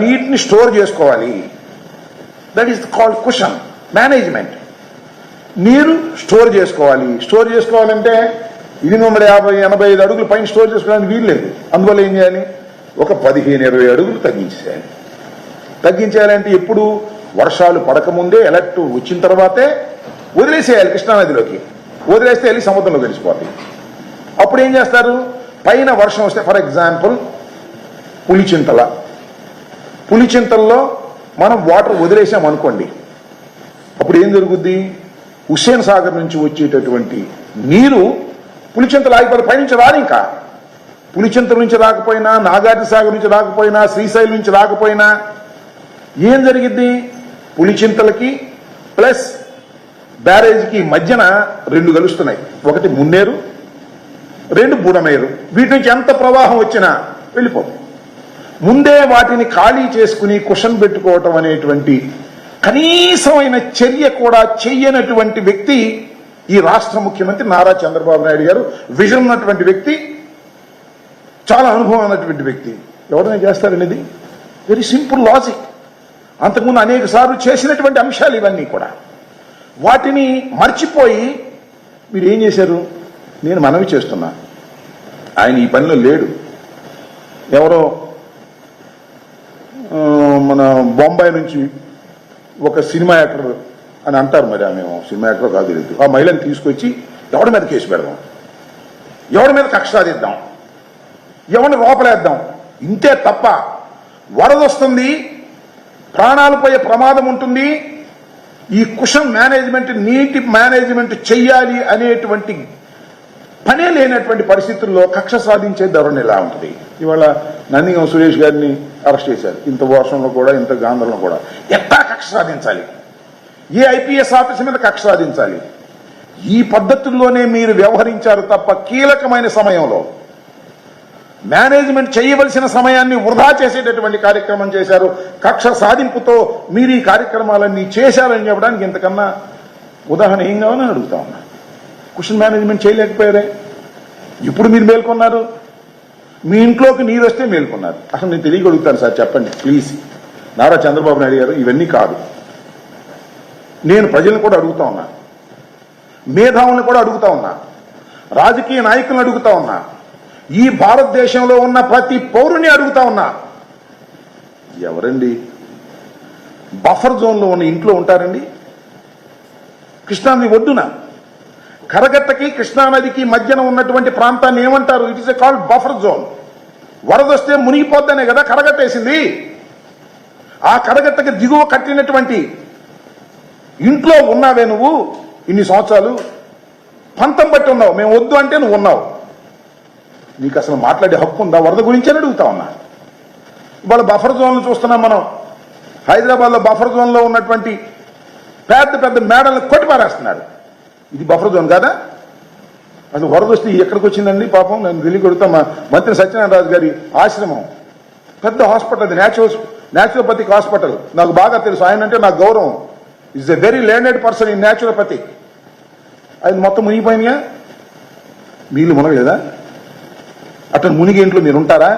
నీటిని స్టోర్ చేసుకోవాలి. That is called cushion management నీరు స్టోర్ చేసుకోవాలి. స్టోర్ చేసుకోవాలంటే ఎనిమిది యాభై ఎనభై ఐదు అడుగులు పైన స్టోర్ చేసుకోవడానికి వీలు లేదు. అందువల్ల ఏం చేయాలి? ఒక పదిహేను ఇరవై అడుగులు తగ్గించేయాలి. తగ్గించేయాలంటే ఎప్పుడు? వర్షాలు పడకముందే ఎలక్ట్ వచ్చిన తర్వాతే వదిలేసేయాలి కృష్ణానదిలోకి. వదిలేస్తే వెళ్ళి సముద్రంలో కలిసిపోతాయి అప్పుడు ఏం చేస్తారు? పైన వర్షం వస్తే ఫర్ ఎగ్జాంపుల్ పులిచింతల. పులిచింతల్లో మనం వాటర్ వదిలేసాం అనుకోండి అప్పుడు ఏం జరుగుద్ది? హుస్సేన్ సాగర్ నుంచి వచ్చేటటువంటి నీరు పులిచింతలు ఆగిపోతే పైనుంచి రాదు ఇంకా. పులిచింతల నుంచి రాకపోయినా నాగార్జు సాగర్ నుంచి రాకపోయినా శ్రీశైలం నుంచి రాకపోయినా ఏం జరిగిద్ది? పులిచింతలకి ప్లస్ బ్యారేజ్కి మధ్యన రెండు కలుస్తున్నాయి. ఒకటి మున్నేరు రెండు బుడమేరు. వీటి నుంచి ఎంత ప్రవాహం వచ్చినా వెళ్ళిపోతుంది ముందే వాటిని ఖాళీ చేసుకుని కుషన్ పెట్టుకోవటం అనేటువంటి కనీసమైన చర్య కూడా చెయ్యనటువంటి వ్యక్తి ఈ రాష్ట్ర ముఖ్యమంత్రి నారా చంద్రబాబు నాయుడు గారు. విజన్ ఉన్నటువంటి వ్యక్తి చాలా అనుభవం ఉన్నటువంటి వ్యక్తి. ఎవరైనా చేస్తారనేది? వెరీ సింపుల్ లాజిక్ అంతకుముందు అనేక సార్లు చేసినటువంటి అంశాలు ఇవన్నీ కూడా. వాటిని మర్చిపోయి మీరు ఏం చేశారు? నేను మనవి చేస్తున్నా. ఆయన ఈ పనిలో లేడు. ఎవరో మన బొంబాయి నుంచి ఒక సినిమా యాక్టర్ అని అంటారు మరి ఆమె. సినిమా యాక్టర్ కాదు తెలియదు. ఆ మహిళని తీసుకొచ్చి ఎవడి మీద కేసు పెడదాం? ఎవడి మీద కక్ష సాధిద్దాం? ఎవరిని లోపలేద్దాం? ఇంతే తప్ప వరద వస్తుంది ప్రాణాలు పోయే ప్రమాదం ఉంటుంది ఈ కుషన్ మేనేజ్మెంట్ నీటి మేనేజ్మెంట్ చెయ్యాలి అనేటువంటి పనే లేనటువంటి పరిస్థితుల్లో కక్ష సాధించే ధోరణి ఎలా ఉంటుంది? ఇవాళ నందిగం సురేష్ గారిని అరెస్ట్ చేశారు. ఇంత వర్షంలో కూడా ఇంత గాంధంలో కూడా. ఎట్టా కక్ష సాధించాలి? ఏ ఐపీఎస్ ఆఫీసు మీద కక్ష సాధించాలి? ఈ పద్ధతుల్లోనే మీరు వ్యవహరించారు తప్ప కీలకమైన సమయంలో మేనేజ్మెంట్ చేయవలసిన సమయాన్ని వృధా చేసేటటువంటి కార్యక్రమం చేశారు. కక్ష సాధింపుతో మీరు ఈ కార్యక్రమాలన్నీ చేశారని చెప్పడానికి ఇంతకన్నా ఉదాహరణ ఏం కావాలని అడుగుతా ఉన్నా? క్వశ్చన్ మేనేజ్మెంట్ చేయలేకపోయారే? ఇప్పుడు మీరు మేల్కొన్నారు. మీ ఇంట్లోకి నీరు వస్తే మేల్కొన్నారు. అసలు నేను తెలియగలుగుతాను సార్ చెప్పండి ప్లీజ్ నారా చంద్రబాబు నాయుడు గారు ఇవన్నీ కాదు. నేను ప్రజలను కూడా అడుగుతా ఉన్నా. మేధావులను కూడా అడుగుతా ఉన్నా. రాజకీయ నాయకులను అడుగుతా ఉన్నా. ఈ భారతదేశంలో ఉన్న ప్రతి పౌరుని అడుగుతా ఉన్నా. ఎవరండి? బఫర్ జోన్లో ఉన్న ఇంట్లో ఉంటారండి? కృష్ణానది ఒడ్డున. కరగట్టకి కృష్ణానదికి మధ్యన ఉన్నటువంటి ప్రాంతాన్ని ఏమంటారు? It is a called buffer zone వరదొస్తే మునిగిపోద్దనే కదా కరగట్టేసింది ఆ కరగట్టకి దిగువ కట్టినటువంటి ఇంట్లో ఉన్నావే నువ్వు? ఇన్ని సంవత్సరాలు పంతం బట్టి ఉన్నావు. మేము వద్దు అంటే నువ్వు ఉన్నావు. నీకు అసలు మాట్లాడే హక్కు ఉందా? వరద గురించి అని అడుగుతా ఉన్నా. ఇవాళ బఫర్ జోన్లు చూస్తున్నాం మనం. హైదరాబాద్లో బఫర్ జోన్లో ఉన్నటువంటి పెద్ద పెద్ద మేడలను కొట్టిపారేస్తున్నారు. ఇది బఫర్ జోన్ కాదా? అసలు వరద వస్తే ఎక్కడికి వచ్చిందండి పాపం? నేను తెలియకొడుతా మా మంత్రి సత్యనారాయణ రాజు గారి ఆశ్రమం. పెద్ద హాస్పిటల్ అది న్యాచురల్ న్యాచురోపతిక్ హాస్పిటల్ నాకు బాగా తెలుసు. ఆయన అంటే నాకు గౌరవం. Is a very learned person in naturopathy అది మొత్తం మునిగిపోయినాయా మీరు మునగలేదా? అతను మునిగి ఇంట్లో మీరు ఉంటారా?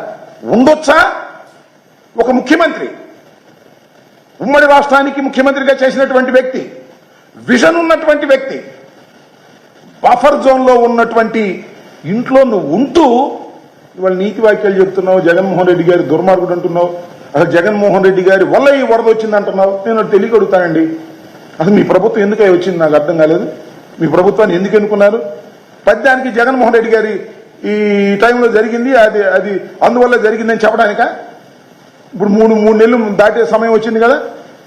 ఉండొచ్చా? ఒక ముఖ్యమంత్రి. ఉమ్మడి రాష్ట్రానికి ముఖ్యమంత్రిగా చేసినటువంటి వ్యక్తి. విజన్ ఉన్నటువంటి వ్యక్తి. బఫర్ జోన్లో ఉన్నటువంటి ఇంట్లో నువ్వు ఉంటూ ఇవాళ నీతి వాక్యాలు చెప్తున్నావు జగన్మోహన్ రెడ్డి గారి దుర్మార్గుడు అంటున్నావు అసలు జగన్మోహన్ రెడ్డి గారి వల్ల ఈ వరద వచ్చింది అంటున్నావు నేను ఒకటి తెలియగడుగుతానండి. అసలు మీ ప్రభుత్వం ఎందుకై వచ్చింది నాకు అర్థం కాలేదు. మీ ప్రభుత్వాన్ని ఎందుకు ఎన్నుకున్నారు? పద్యానికి జగన్మోహన్ రెడ్డి గారి ఈ టైంలో జరిగింది అది అది అందువల్ల జరిగిందని చెప్పడానికా? ఇప్పుడు మూడు మూడు నెలలు దాటే సమయం వచ్చింది కదా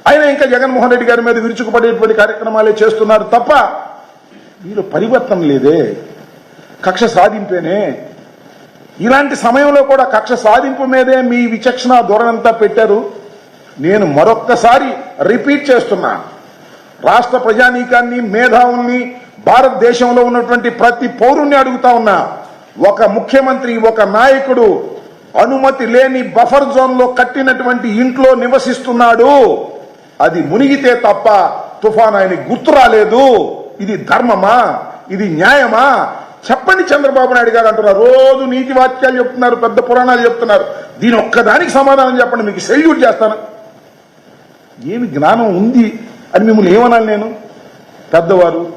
అయినా ఇంకా జగన్మోహన్ రెడ్డి గారి మీద విరుచుకుపడేటువంటి కార్యక్రమాలే చేస్తున్నారు తప్ప మీరు పరివర్తన లేదే. కక్ష సాధింపేనే. ఇలాంటి సమయంలో కూడా కక్ష సాధింపు మీదే మీ విచక్షణ ధోరణంతా పెట్టారు. నేను మరొక్కసారి రిపీట్ చేస్తున్నా. రాష్ట్ర ప్రజానీకాన్ని మేధావుల్ని భారతదేశంలో ఉన్నటువంటి ప్రతి పౌరుణ్ణి అడుగుతా ఉన్నా. ఒక ముఖ్యమంత్రి ఒక నాయకుడు అనుమతి లేని బఫర్ జోన్లో కట్టినటువంటి ఇంట్లో నివసిస్తున్నాడు. అది మునిగితే తప్ప తుఫాన్ ఆయన గుర్తు రాలేదు. ఇది ధర్మమా? ఇది న్యాయమా? చెప్పండి చంద్రబాబు నాయుడు గారు అంటున్నారు. రోజు నీతి వాక్యాలు చెప్తున్నారు పెద్ద పురాణాలు చెప్తున్నారు. దీని ఒక్కదానికి సమాధానం చెప్పండి మీకు సెల్యూట్ చేస్తాను. ఏమి జ్ఞానం ఉంది అని మిమ్మల్ని ఏమనాలి నేను? పెద్దవారు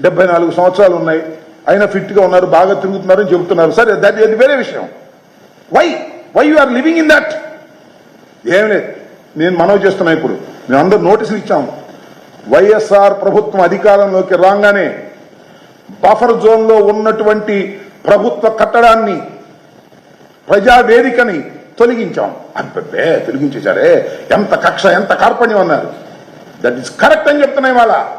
డెబ్బై నాలుగు సంవత్సరాలు ఉన్నాయి. అయినా ఫిట్గా ఉన్నారు బాగా తిరుగుతున్నారు అని చెబుతున్నారు. సరే దట్ ఇది వేరే విషయం. Why why you are living in that ఏం లేదు. నేను మనవి చేస్తున్నా ఇప్పుడు. మేము అందరూ నోటీసులు ఇచ్చాము. వైఎస్ఆర్ ప్రభుత్వం అధికారంలోకి రాగానే బఫర్ జోన్లో ఉన్నటువంటి ప్రభుత్వ కట్టడాన్ని ప్రజావేదికని తొలగించాం. అబ్బే తొలగించేశారే. ఎంత కక్ష ఎంత కార్పణ్యం అన్నారు. దట్ ఈస్ కరెక్ట్ అని చెప్తున్నాయి వాళ్ళ